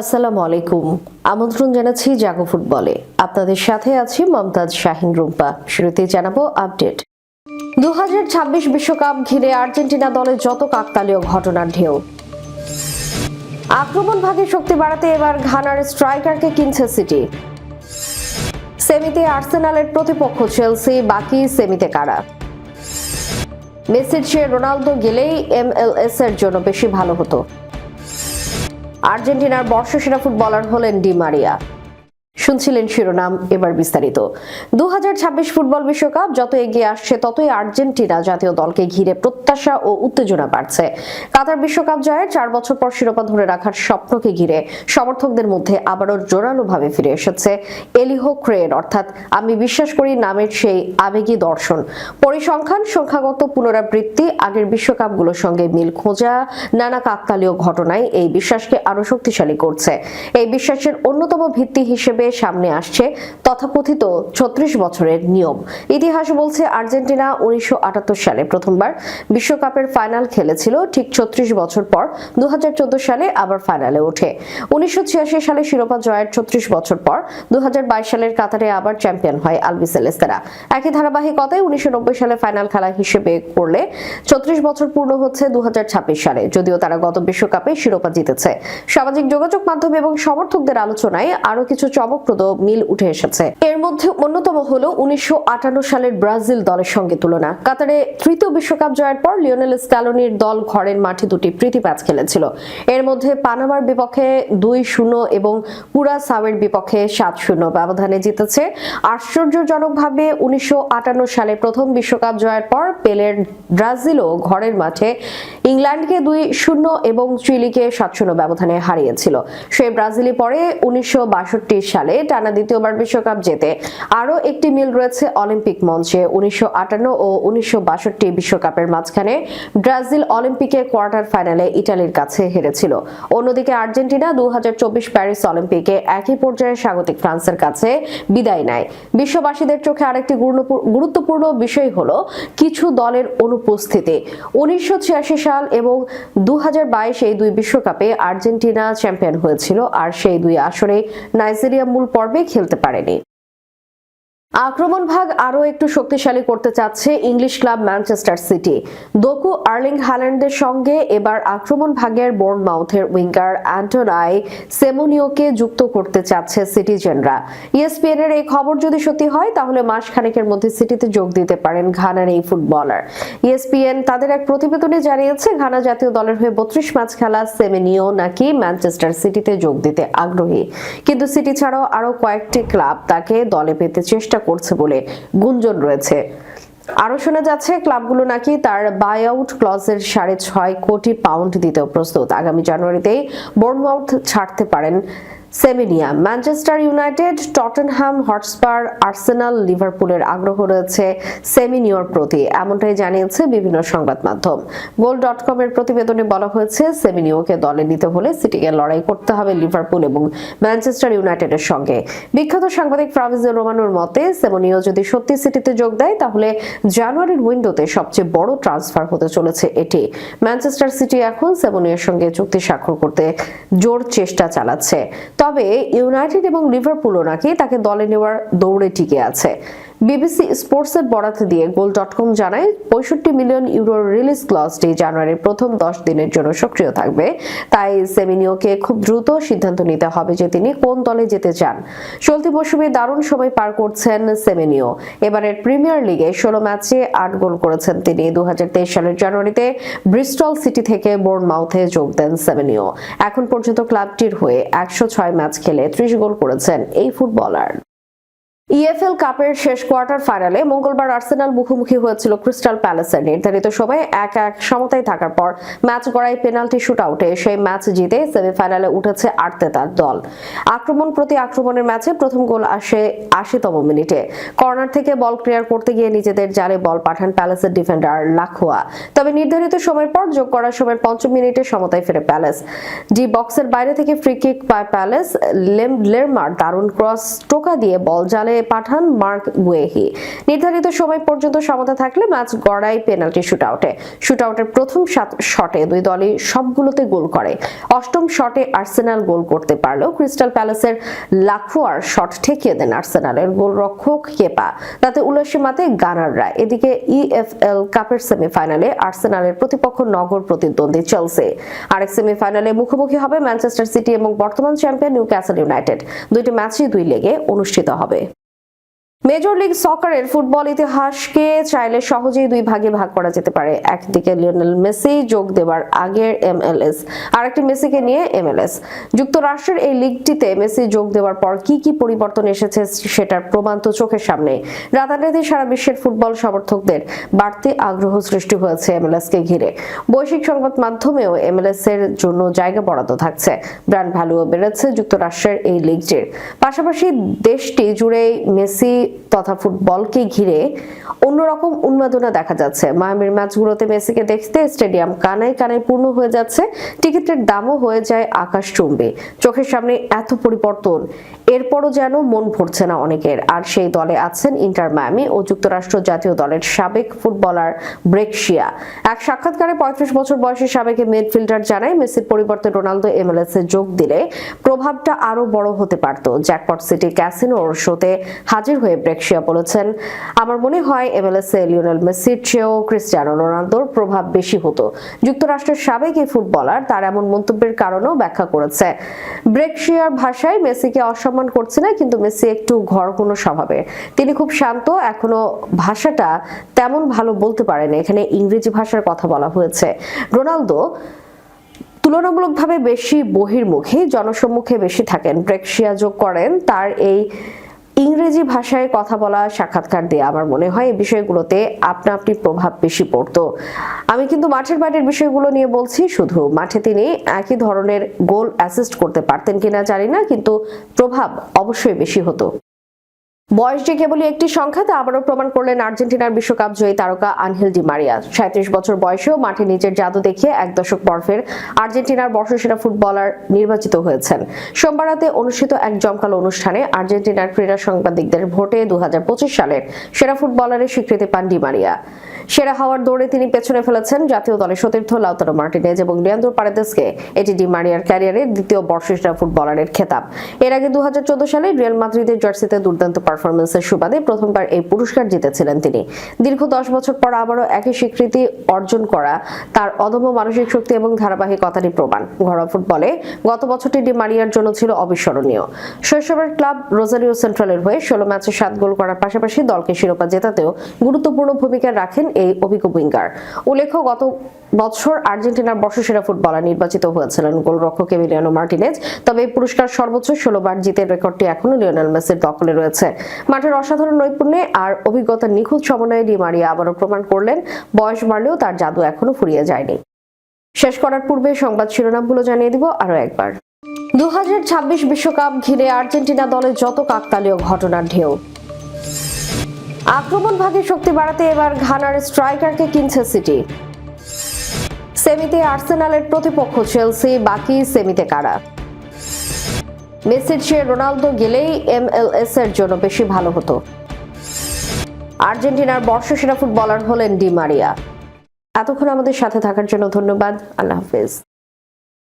আসসালামু আলাইকুম। আমন্ত্রণ জানাচ্ছি জাগো ফুটবলে। আপনাদের সাথে আছি মমতাজ শাহিন রুম্পা। শুরুতে জানাব আপডেট। দু বিশ্বকাপ ঘিরে আর্জেন্টিনা দলে যত কাকতালীয় ঘটনার ঢেউ। আক্রমণ ভাগে শক্তি বাড়াতে এবার ঘানার স্ট্রাইকারকে কিনছে সিটি। সেমিতে আর্সেনালের প্রতিপক্ষ চেলসি, বাকি সেমিতে কারা? মেসির চেয়ে রোনালদো গেলেই এমএলএস এর জন্য বেশি ভালো হতো। আর্জেন্টিনার বর্ষসেরা ফুটবলার হলেন ডি মারিয়া। শুনছিলেন শিরোনাম, এবার বিস্তারিত। দু হাজার ছাব্বিশ ফুটবল বিশ্বকাপ, যত এগিয়ে আসছে, ততই আর্জেন্টিনা জাতীয় দলকে ঘিরে প্রত্যাশা ও উত্তেজনা বাড়ছে। কাতার বিশ্বকাপ জয়ের চার বছর পর শিরোপা ধরে রাখার স্বপ্নকে ঘিরে সমর্থকদের মধ্যে আবারও জোরালোভাবে ফিরে এসেছে এলিহো ক্রেন অর্থাৎ আমি বিশ্বাস করি নামের সেই আবেগী দর্শন। পরিসংখ্যান, সংখ্যাগত পুনরাবৃত্তি, আগের বিশ্বকাপগুলোর সঙ্গে মিল খোঁজা, নানা কাকতালীয় ঘটনায় এই বিশ্বাসকে আরও শক্তিশালী করছে। এই বিশ্বাসের অন্যতম ভিত্তি হিসেবে সামনে আসছে, তথাকথিত ছত্রিশ বছরের নিয়ম। ইতিহাস বলছে আর্জেন্টিনা উনিশশো সালে প্রথমবার বিশ্বকাপের ফাইনাল খেলেছিল। ঠিক ছত্রিশ বছর পর দু সালে আবার ফাইনালে ওঠে। উনিশশো সালে শিরোপা জয়ের ছত্রিশ বছর পর দু সালের কাতারে আবার চ্যাম্পিয়ন হয় আলবি সেলেস্তারা। একই ধারাবাহিকতায় উনিশশো সালে ফাইনাল খেলা হিসেবে করলে ছত্রিশ বছর পূর্ণ হচ্ছে দু হাজার ছাব্বিশ সালে। যদিও তারা গত বিশ্বকাপে শিরোপা জিতেছে। সামাজিক যোগাযোগ মাধ্যম এবং সমর্থকদের আলোচনায় আরও কিছু চমকপ্রদ মিল উঠে এসেছে। এর মধ্যে অন্যতম হলো উনিশশো সালের ব্রাজিল দলের সঙ্গে তুলনা। কাতারে তৃতীয় বিশ্বকাপ জয়ের পর লিওনেল স্ক্যালোনির দল ঘরের মাঠে দুটি প্রীতি ম্যাচ খেলেছিল। এর মধ্যে পানামার বিপক্ষে দুই শূন্য এবং পুরা সাওয়ের বিপক্ষে সাত শূন্য ব্যবধানে জিতেছে। আশ্চর্যজনকভাবে উনিশশো আটান্ন সালে প্রথম বিশ্বকাপ জয়ের পর পেলের ব্রাজিলও ঘরের মাঠে ইংল্যান্ডকে দুই শূন্য এবং চিলিকে সাত শূন্য ব্যবধানে হারিয়েছিল। সেই ব্রাজিলই পরে উনিশশো বাষট্টি সালে। টানা দ্বিতীয়বার বিশ্বকাপ জেতে আরও একটি মিল রয়েছে অলিম্পিক মঞ্চে। উনিশশো ও উনিশশো বিশ্বকাপের মাঝখানে ব্রাজিল অলিম্পিকে কোয়ার্টার ফাইনালে ইটালির কাছে হেরেছিল। অন্যদিকে আর্জেন্টিনা দু প্যারিস অলিম্পিকে একই পর্যায়ে স্বাগতিক ফ্রান্সের কাছে বিদায় নেয়। বিশ্ববাসীদের চোখে আরেকটি গুরুত্বপূর্ণ- গুরুত্বপূর্ণ বিষয় হল কিছু দলের অনুপস্থিতি। উনিশশো ছিয়াশি সাল এবং দু হাজার বাইশ এই দুই বিশ্বকাপে আর্জেন্টিনা চ্যাম্পিয়ন হয়েছিল, আর সেই দুই আসরে নাইজেরিয়া মূল পর্বে খেলতে পারেনি। আক্রমণ ভাগ আরও একটু শক্তিশালী করতে চাচ্ছে English club Manchester City. Doku Erling হ্যাল্যান্ডের সঙ্গে এবার আক্রমণ ভাগের বোর্নমাউথের উইঙ্গার অ্যান্টোনাই সেমোনিওকে যুক্ত করতে চাচ্ছে সিটিজেনরা। ইএসপিএন এর এই খবর যদি সত্যি হয়, তাহলে মাস খানেকের মধ্যে সিটিতে যোগ দিতে পারেন ঘানার এই ফুটবলার। ইএসপিএন তাদের এক প্রতিবেদনে জানিয়েছে, ঘানা জাতীয় দলের হয়ে বত্রিশ ম্যাচ খেলা সেমেনিও নাকি ম্যানচেস্টার সিটিতে যোগ দিতে আগ্রহী। কিন্তু সিটি ছাড়াও আরও কয়েকটি ক্লাব তাকে দলে পেতে চেষ্টা করছে বলে গুঞ্জন রয়েছে। আরও শোনা যাচ্ছে, ক্লাবগুলো নাকি তার বাই আউট ক্লজের সাড়ে ছয় কোটি পাউন্ড দিতেও প্রস্তুত। আগামী জানুয়ারিতেই বোর্নমাউথ ছাড়তে পারেন Semenyo Manchester United Tottenham Hotspur, Arsenal, লিভারপুলের আগ্রহ রয়েছে সেমিনিয়র প্রতি, এমনটাই জানিয়েছে বিভিন্ন সংবাদ মাধ্যম। গোল ডট কম এর প্রতিবেদনে বলা হয়েছে সেমিনিওকে দলে নিতে হলে সিটিকে লড়াই করতে হবে লিভারপুল এবং ম্যানচেস্টার ইউনাইটেডের সঙ্গে। বিখ্যাত সাংবাদিক ফ্রাভিজো রোমানোর মতে সেমনিও যদি সত্যি সিটিতে যোগ দেয়, তাহলে জানুয়ারির উইন্ডোতে সবচেয়ে বড় ট্রান্সফার হতে চলেছে এটি। ম্যানচেস্টার সিটি এখন সেমনিয়ার সঙ্গে চুক্তি স্বাক্ষর করতে জোর চেষ্টা চালাচ্ছে। তবে ইউনাইটেড এবং লিভারপুলও নাকি তাকে দলে নেওয়ার দৌড়ে টিকে আছে। বিবিসি স্পোর্টসের বরাত দিয়ে গোল ডট কম জানায়, পঁয়ষট্টি মিলিয়ন ইউরোর রিলিজ ক্লজটি জানুয়ারির প্রথম দশ দিনের জন্য সক্রিয় থাকবে। তাই সেমিনিওকে খুব দ্রুত সিদ্ধান্ত নিতে হবে যে তিনি কোন দলে যেতে চান। চলতি মৌসুমে দারুণ সময় পার করছেন সেমেনিও এবারের প্রিমিয়ার লিগে ষোলো ম্যাচে আট গোল করেছেন তিনি। দু হাজার তেইশ সালের জানুয়ারিতে ব্রিস্টল সিটি থেকে বোর্ন মাউথে যোগ দেন সেমেনিও এখন পর্যন্ত ক্লাবটির হয়ে একশো ছয় ম্যাচ খেলে ত্রিশ গোল করেছেন এই ফুটবলার। ইএফএল কাপের শেষ কোয়ার্টার ফাইনালে মঙ্গলবার আর্সেনাল মুখোমুখি হয়েছিল ক্রিস্টাল প্যালেসের নির্ধারিত সময়ে এক এক সমতায় থাকার পর ম্যাচ গড়ায় পেনাল্টি শুট আউটে সেই ম্যাচ জিতে সেমিফাইনালে উঠেছে আর্তেতার দল। আক্রমণ প্রতি আক্রমণের ম্যাচে প্রথম গোল আসে আশিতম মিনিটে। কর্নার থেকে বল ক্লিয়ার করতে গিয়ে নিজেদের জালে বল পাঠান প্যালেসের ডিফেন্ডার লাখোয়া। তবে নির্ধারিত সময়ের পর যোগ করার সময় পঞ্চম মিনিটে সমতায় ফেরে প্যালেস। ডি বক্সের বাইরে থেকে ফ্রি কিক পায় প্যালেস। লেম লেরমার দারুণ ক্রস টোকা দিয়ে বল জালে পাঠান মার্ক গুয়েহি। নির্ধারিত সময় পর্যন্ত সমতা থাকলে ম্যাচ গড়াই পেনাল্টি শুটআউটে। শুটআউটের প্রথম সাত শটে দুই দলই সবগুলোতে গোল করে। অষ্টম শটে আর্সেনাল গোল করতে পারলেও ক্রিস্টাল প্যালেসের লাখুয়ার শট ঠেকিয়ে দেন আর্সেনালের গোলরক্ষক কেপা। তাতে উল্লাসে মাতে গানাররা। এদিকে ইএফএল কাপের সেমিফাইনালে আর্সেনালের প্রতিপক্ষ নগর প্রতিদ্বন্দ্বী চেলসি। আরেক সেমিফাইনালে মুখোমুখি হবে ম্যানচেস্টার সিটি এবং বর্তমান চ্যাম্পিয়ন নিউক্যাসল ইউনাইটেড। দুইটি ম্যাচই দুই লেগে অনুষ্ঠিত হবে। মেজর লিগ সকারের ফুটবল ইতিহাসকে চাইলে সহজেই দুই ভাগে ভাগ করা যেতে পারে। একদিকে লিওনেল মেসি, যোগ দেওয়ার আগের এমএলএস। আরেকটি মেসিকে নিয়ে এমএলএস। যুক্তরাষ্ট্রের এই লিগটিতে মেসি যোগ দেওয়ার পর কি কি পরিবর্তন এসেছে সেটার প্রমাণ তো চোখের সামনে। রাতারাতি সারা বিশ্বের ফুটবল সমর্থকদের বাড়তি আগ্রহ সৃষ্টি হয়েছে এমএলএস কে ঘিরে। বৈশ্বিক সংবাদ মাধ্যমেও এমএলএস এর জন্য জায়গা বরাদ্দ থাকছে। ব্র্যান্ড ভ্যালুও বেড়েছে যুক্তরাষ্ট্রের এই লিগটির। পাশাপাশি দেশটি জুড়ে মেসি তথা ফুটবলকে ঘিরে অন্যরকম উন্মাদনা দেখা যাচ্ছে। মায়ামির ম্যাচগুলোতে মেসিকে দেখতে স্টেডিয়াম কানায় কানায় পূর্ণ হয়ে যাচ্ছে। টিকিটের দামও হয়ে যায় আকাশচুম্বী চোখের সামনে এত পরিবর্তন, এরপরও যেন মন ভরছে না অনেকের। আর সেই দলে আছেন ইন্টার মায়ামি ও যুক্তরাষ্ট্র জাতীয় দলের সাবেক ফুটবলার ব্রেকশিয়া এক সাক্ষাৎকারে পঁয়ত্রিশ বছর বয়সী সাবেক মিডফিল্ডার জানায়, মেসির পরিবর্তে রোনালদো এমএলএস এ যোগ দিলে প্রভাবটা আরও বড় হতে পারত। জ্যাকপট সিটি ক্যাসিনোর শোতে হাজির হয়ে ব্রেকশিয়া বলেছেন, আমার মনে হয় এমএলএস এ লিওনেল মেসির চেয়েও ক্রিস্টিয়ানো রোনালদোর প্রভাব বেশি হতো। যুক্তরাষ্ট্রের সাবেক এই ফুটবলার তার এমন মন্তব্যের কারণেও ব্যাখ্যা করেছে। ব্রেকশিয়ার ভাষায় মেসিকে অসম্মান করছে না, কিন্তু মেসি একটু ঘর কোনো স্বভাবের। তিনি খুব শান্ত, এখনও ভাষাটা তেমন ভালো বলতে পারেন। এখানে ইংরেজি ভাষার কথা বলা হয়েছে। রোনালদো তুলনামূলকভাবে বেশি বহির্মুখী, জনসম্মুখে বেশি থাকেন। ব্রেকশিয়া যোগ করেন, তার এই ইংরেজি ভাষায় কথা বলা সাক্ষাৎকার দিয়ে আমার মনে হয় এই বিষয়গুলোতে আপনা আপনি প্রভাব বেশি পড়তো। আমি কিন্তু মাঠের বাইরের বিষয়গুলো নিয়ে বলছি, শুধু মাঠে তিনি একই ধরনের গোল অ্যাসিস্ট করতে পারতেন কিনা জানি না, কিন্তু প্রভাব অবশ্যই বেশি হতো। বয়স যে কেবলই একটি সংখ্যা, তা আবারও প্রমাণ করলেন আর্জেন্টিনার বিশ্বকাপ জয়ী তারকা আনহেল ডি মারিয়া। সাঁত্রিশ বছর বয়সেও মাঠে নিজের জাদু দেখিয়ে এক দশক পর্বের আর্জেন্টিনার বর্ষসেরা ফুটবলার নির্বাচিত হয়েছেন। সোমবার রাতে অনুষ্ঠিত এক জমকালো অনুষ্ঠানে আর্জেন্টিনার ক্রীড়া সাংবাদিকদের ভোটে দু সালের সেরা ফুটবলারের স্বীকৃতি পান ডি মারিয়া। সেরা হওয়ার দৌড়ে তিনি পেছনে ফেলেছেন জাতীয় দলের সতীর্থ লাউতারো মার্টিনেজ এবং লিয়ান্দ্র পারেদেসকে। এটি ডি মারিয়ার ক্যারিয়ারের দ্বিতীয় বর্ষসেরা ফুটবলারের খেতাব। এর আগে দু হাজার চোদ্দ সালে রিয়াল মাদ্রিদের জার্সিতে দুর্দান্ত পারফরমেন্সের সুবাদে প্রথমবার এই পুরস্কার জিতেছিলেন তিনি। দীর্ঘ দশ বছর পর আবারও একই স্বীকৃতি অর্জন করা তার অদম্য মানসিক শক্তি এবং ধারাবাহিকতারই প্রমাণ। ঘরোয়া ফুটবলে গত বছরটি ডি মারিয়ার জন্য ছিল অবিস্মরণীয়। শৈশবের ক্লাব রোজারিও সেন্ট্রালের হয়ে ষোলো ম্যাচে সাত গোল করার পাশাপাশি দলকে শিরোপা জেতাতেও গুরুত্বপূর্ণ ভূমিকা রাখেন এই অভিজ্ঞ উইঙ্গার। উল্লেখ্য, গত বছর আর্জেন্টিনার বর্ষসেরা ফুটবলার নির্বাচিত হয়েছিলেন গোলরক্ষক এমিলিয়ানো মার্টিনেজ। তবে এই পুরস্কার সর্বোচ্চ ষোলো বার জিতের রেকর্ডটি এখনও লিওনেল মেসির দখলে রয়েছে। মাঠের অসাধারণ নৈপুণ্যে আর অভিজ্ঞতার নিখুঁত সমন্বয়ে ডি মারিয়া আবারও প্রমাণ করলেন, বয়স বাড়লেও তার জাদু এখনও ফুরিয়ে যায়নি। শেষ করার পূর্বে সংবাদ শিরোনামগুলো জানিয়ে দিব আরও একবার। দু বিশ্বকাপ ঘিরে আর্জেন্টিনা দলের যত কাকতালীয় ঘটনার ঢেউ। আক্রমণ ভাগে শক্তি বাড়াতে এবার ঘানার স্ট্রাইকারকে কিনছে সিটি। সেমিতে আর্সেনালের প্রতিপক্ষ চেলসি, বাকি সেমিতে কারা? মেসির চেয়ে রোনালদো গেলেই এমএলএস এর জন্য বেশি ভালো হতো। আর্জেন্টিনার বর্ষসেরা ফুটবলার হলেন ডি মারিয়া। এতক্ষণ আমাদের সাথে থাকার জন্য ধন্যবাদ। আল্লাহ হাফেজ।